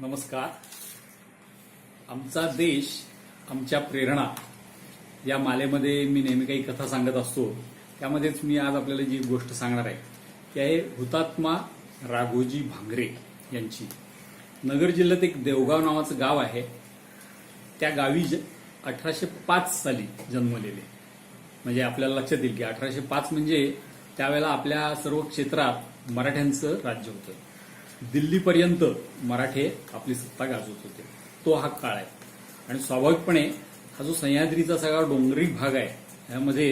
नमस्कार. आमचा देश आमच्या प्रेरणा या मालेमध्ये मी नेहमी काही कथा सांगत असतो. त्यामध्येच मी आज आपल्याला जी गोष्ट सांगणार आहे ती आहे हुतात्मा राघोजी भांगरे यांची. नगर जिल्ह्यात एक देवगाव नावाचं गाव आहे. त्या गावी अठराशे पाच साली जन्मलेले. म्हणजे आपल्याला लक्षात येईल की अठराशे पाच म्हणजे त्यावेळेला आपल्या सर्व क्षेत्रात मराठ्यांचं राज्य होतं. दिल्लीपर्यंत मराठे आपली सत्ता गाजवत होते. तो हा काळ आहे. आणि स्वाभाविकपणे हा जो सह्याद्रीचा सगळा डोंगरी भाग आहे ह्यामध्ये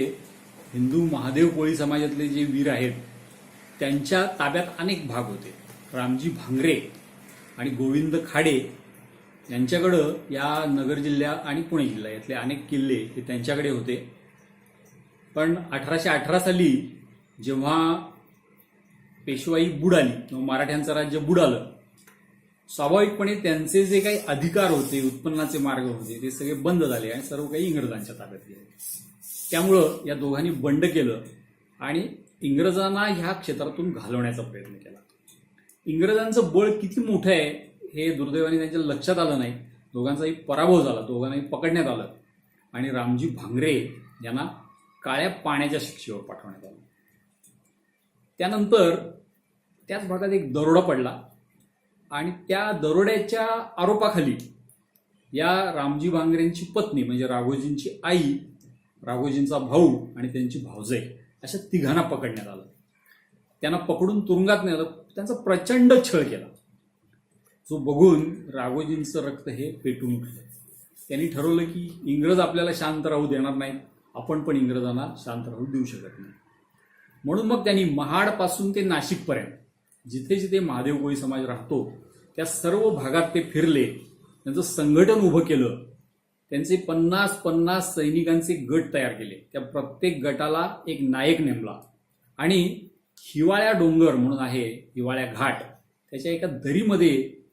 हिंदू महादेव कोळी समाजातले जे वीर आहेत त्यांच्या ताब्यात अनेक भाग होते. रामजी भांगरे आणि गोविंद खाडे यांच्याकडं या नगर जिल्ह्या आणि पुणे जिल्हा यातले अनेक किल्ले हे त्यांच्याकडे होते. पण अठराशे अठरा साली जेव्हा पेशवाई बुडाली किंवा मराठ्यांचं राज्य बुडालं स्वाभाविकपणे त्यांचे जे काही अधिकार होते उत्पन्नाचे मार्ग होते ते सगळे बंद झाले आणि सर्व काही इंग्रजांच्या ताब्यात गेले. त्यामुळं या दोघांनी बंड केलं आणि इंग्रजांना ह्या क्षेत्रातून घालवण्याचा प्रयत्न केला. इंग्रजांचं बळ किती मोठं आहे हे दुर्दैवाने त्यांच्या लक्षात आलं नाही. दोघांचाही पराभव झाला दोघांनाही पकडण्यात आलं. आणि रामजी भांगरे यांना काळ्या पाण्याच्या शिक्षेवर पाठवण्यात आलं. त्यानंतर त्याच भागात एक दरोडा पडला आणि त्या दरोड्याच्या आरोपाखाली या रामजी भांगरेंची पत्नी म्हणजे राघोजींची आई राघोजींचा भाऊ आणि त्यांची भावजाई अशा तिघांना पकडण्यात आलं. त्यांना पकडून तुरुंगात नेलं. त्यांचा प्रचंड छळ केला. जो बघून राघोजींचं रक्त हे पेटून उठलं. त्यांनी ठरवलं की इंग्रज आपल्याला शांत राहू देणार नाहीत. आपण पण इंग्रजांना शांत राहू देऊ शकत नाही. म्हणून मग त्यांनी महाडपासून ते नाशिकपर्यंत जिथे जिथे महादेव कोळी समाज राहतो त्या सर्व भागात ते फिरले त्यांचं संघटन उभं केलं त्यांचे पन्नास पन्नास सैनिकांचे गट तयार केले. त्या प्रत्येक गटाला एक नायक नेमला. आणि हिवाळ्या डोंगर म्हणून आहे हिवाळ्या घाट त्याच्या एका दरीमध्ये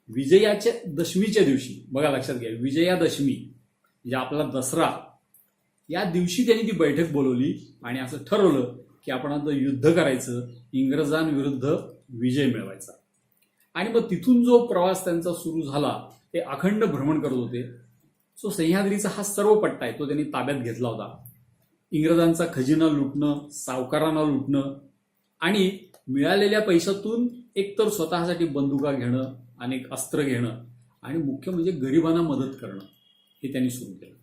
विजयाच्या दशमीच्या दिवशी बघा लक्षात घ्या विजयादशमी म्हणजे आपला दसरा या दिवशी त्यांनी ती बैठक बोलवली आणि असं ठरवलं की आपण आता युद्ध करायचं इंग्रजांविरुद्ध विजय मिळवायचा. आणि मग तिथून जो प्रवास त्यांचा सुरू झाला ते अखंड भ्रमण करत होते. सो सह्याद्रीचा हा सर्व पट्टा आहे तो त्यांनी ताब्यात घेतला होता. इंग्रजांचा खजिना लुटणं सावकारांना लुटणं आणि मिळालेल्या पैशातून एकतर स्वतःसाठी बंदुका घेणं अनेक अस्त्र घेणं आणि मुख्य म्हणजे गरिबांना मदत करणं हे त्यांनी सुरू केलं.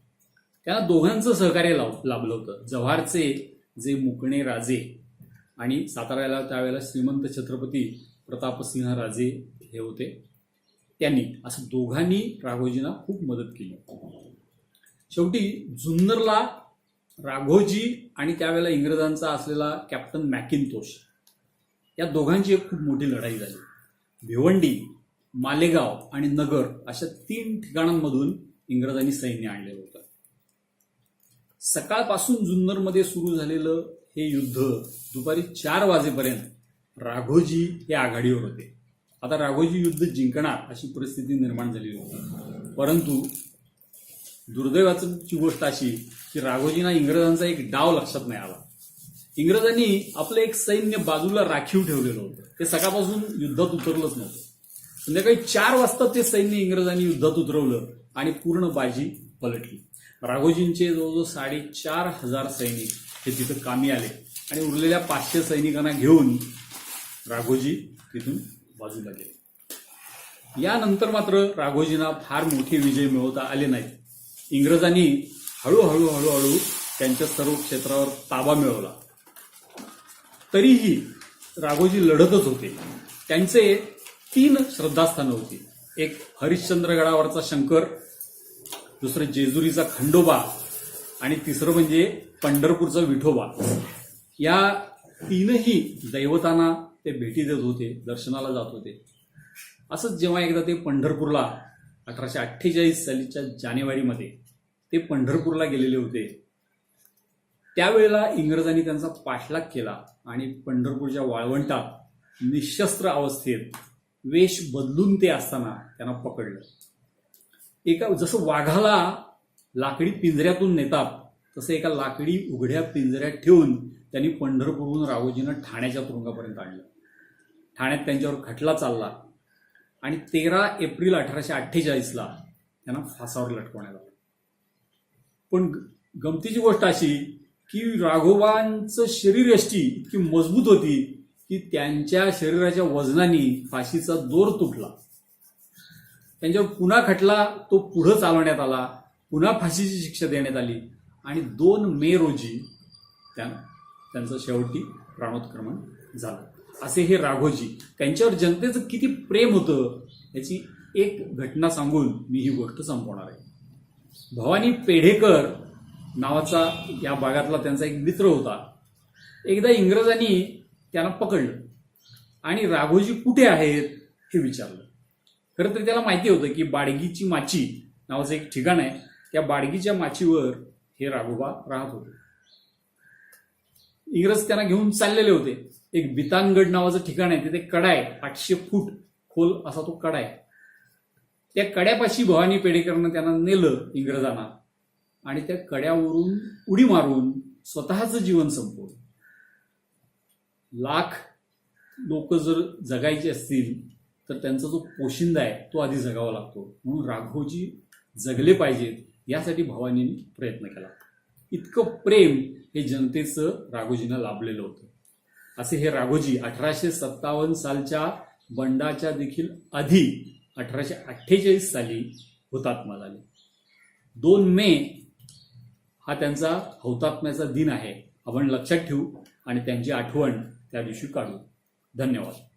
त्यांना दोघांचं सहकार्य लाव लाभलं होतं. जव्हारचे जे मुकणे राजे आणि साताऱ्याला त्यावेळेला श्रीमंत छत्रपती प्रतापसिंह राजे हे होते. त्यांनी असं दोघांनी राघोजींना खूप मदत केली. शेवटी जुन्नरला राघोजी आणि त्यावेळेला इंग्रजांचा असलेला कॅप्टन मॅकिनतोष या दोघांची एक खूप मोठी लढाई झाली. भिवंडी मालेगाव आणि नगर अशा तीन ठिकाणांमधून इंग्रजांनी सैन्य आणलेलं होतं. सकाळपासून जुन्नरमध्ये सुरू झालेलं हे युद्ध दुपारी चार वाजेपर्यंत राघोजी हे आघाडीवर होते. आता राघोजी युद्ध जिंकणार अशी परिस्थिती निर्माण झालेली होती. परंतु दुर्दैवाची गोष्ट अशी की राघोजींना इंग्रजांचा एक डाव लक्षात नाही आला. इंग्रजांनी आपलं एक सैन्य बाजूला राखीव ठेवलेलं होतं. ते सकाळपासून युद्धात उतरलंच नव्हतं. संध्याकाळी चार वाजता ते सैन्य इंग्रजांनी युद्धात उतरवलं आणि पूर्ण बाजी पलटली. राघोजींचे जवळजवळ साडेचार हजार सैनिक हे तिथं कामी आले. आणि उरलेल्या पाचशे सैनिकांना घेऊन राघोजी तिथून बाजूला गेले. यानंतर मात्र राघोजींना फार मोठे विजय मिळवता आले नाहीत इंग्रजांनी हळूहळू हळूहळू त्यांच्या सर्व क्षेत्रावर ताबा मिळवला. तरीही राघोजी लढतच होते. त्यांचे तीन श्रद्धास्थानं होती. एक हरिश्चंद्रगडावरचा शंकर दुसरं जेजुरीचा खंडोबा आणि तिसरं म्हणजे पंढरपूरचा विठोबा. या तीनही दैवतांना ते भेटी देत होते दर्शनाला जात होते. असंच जेव्हा एकदा ते पंढरपूरला अठराशे अठ्ठेचाळीस सालीच्या जानेवारीमध्ये ते पंढरपूरला गेलेले होते. त्यावेळेला इंग्रजांनी त्यांचा पाठलाग केला आणि पंढरपूरच्या वाळवंटात निशस्त्र अवस्थेत वेश बदलून ते असताना त्यांना पकडलं. एका जसं वाघाला लाकडी पिंजऱ्यातून नेतात तसं एका लाकडी उघड्या पिंजऱ्यात ठेवून त्यांनी पंढरपूरहून राघोजीनं ठाण्याच्या तुरुंगापर्यंत आणलं. ठाण्यात त्यांच्यावर खटला चालला आणि तेरा एप्रिल अठराशे अठ्ठेचाळीसला त्यांना फासावर लटकवण्यात आलं. पण ग- गमतीची गोष्ट अशी की राघोबांचं शरीर यष्टी इतकी मजबूत होती की त्यांच्या शरीराच्या वजनाने फाशीचा दोर तुटला. त्यांच्यावर पुन्हा खटला तो पुढं चालवण्यात आला पुन्हा फाशीची शिक्षा देण्यात आली आणि दोन मे रोजी त्या त्यांचं शेवटी प्राणोत्क्रमण झालं. असे हे राघोजी त्यांच्यावर जनतेचं किती प्रेम होतं याची एक घटना सांगून मी ही गोष्ट संपवणार आहे. भवानी पेढेकर नावाचा या भागातला त्यांचा एक मित्र होता. एकदा इंग्रजांनी त्यांना पकडलं आणि राघोजी कुठे आहेत हे विचारलं. खरं तर त्याला माहिती होतं की बाडगीची माची नावाचं एक ठिकाण आहे. त्या बाडगीच्या माचीवर हे राघोबा राहत होते. इंग्रज त्यांना घेऊन चाललेले होते. एक बितांगड नावाचं ठिकाण आहे. तिथे कडा आहे आठशे फूट खोल असा तो कडा आहे त्या कड्यापाशी भवानी पेडेकरनं त्यांना नेलं इंग्रजांना. आणि त्या कड्यावरून उडी मारून स्वतःचं जीवन संपवलं. लाख लोक जर जगायचे असतील तर त्यांचा जो पोशिंदा आहे तो आधी जगावा लागतो. म्हणून राघोजी जगले पाहिजेत यासाठी भवानींनी प्रयत्न केला. इतकं प्रेम हे जनतेचं राघोजींना लाभलेलं होतं. असे हे राघोजी अठराशे सत्तावन्न सालच्या बंडाच्या देखील आधी अठराशे अठ्ठेचाळीस साली हुतात्मा झाले. दोन मे हा त्यांचा हौतात्म्याचा दिन आहे. आपण लक्षात ठेवू आणि त्यांची आठवण त्या दिवशी काढू. धन्यवाद.